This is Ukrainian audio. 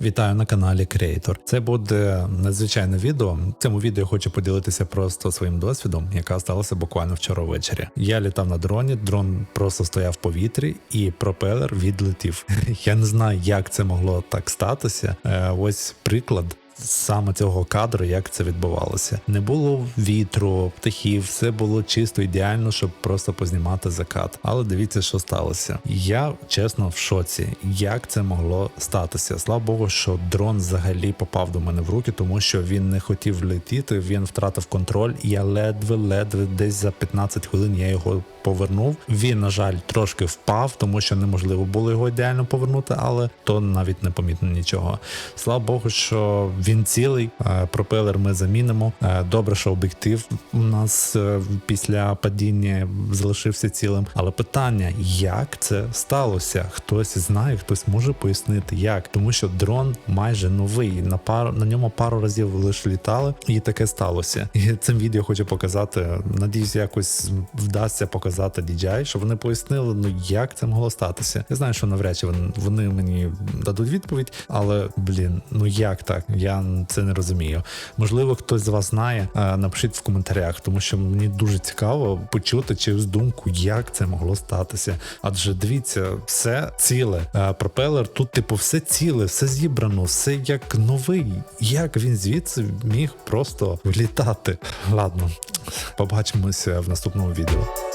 Вітаю на каналі Creator. Це буде надзвичайне відео. Цьому відео я хочу поділитися просто своїм досвідом, яка сталася буквально вчора ввечері. Я літав на дроні, дрон просто стояв в повітрі, і пропелер відлетів. Я не знаю, як це могло так статися. Е, Ось приклад. Саме цього кадру, як це відбувалося, не було вітру, птахів, все було чисто ідеально, щоб просто познімати закат. Але дивіться, що сталося. Я чесно в шоці, як це могло статися. Слава Богу, що дрон взагалі попав до мене в руки, тому що він не хотів летіти, він втратив контроль. Я ледве-ледве десь за 15 хвилин я його повернув. Він, на жаль, трошки впав, тому що неможливо було його ідеально повернути, але то навіть не помітно нічого. Слава Богу, що він цілий. Е, Пропелер ми замінимо. Е, Добре, що об'єктив у нас е, після падіння залишився цілим. Але питання, як це сталося? Хтось знає, хтось може пояснити, як, тому що дрон майже новий. На пару на ньому пару разів лише літали, і таке сталося. І цим відео хочу показати. Надіюсь, якось вдасться показати DJI, щоб вони пояснили, ну як це могло статися. Я знаю, що навряд чи вони, вони мені дадуть відповідь, але блін, ну як так? Я це не розумію. Можливо, хтось з вас знає. е, Напишіть в коментарях, тому що мені дуже цікаво почути чиюсь думку, як це могло статися. Адже дивіться, все ціле. Е, Пропелер тут, типу, все ціле, все зібрано, все як новий. Як він звідси міг просто влітати? Ладно, побачимося в наступному відео.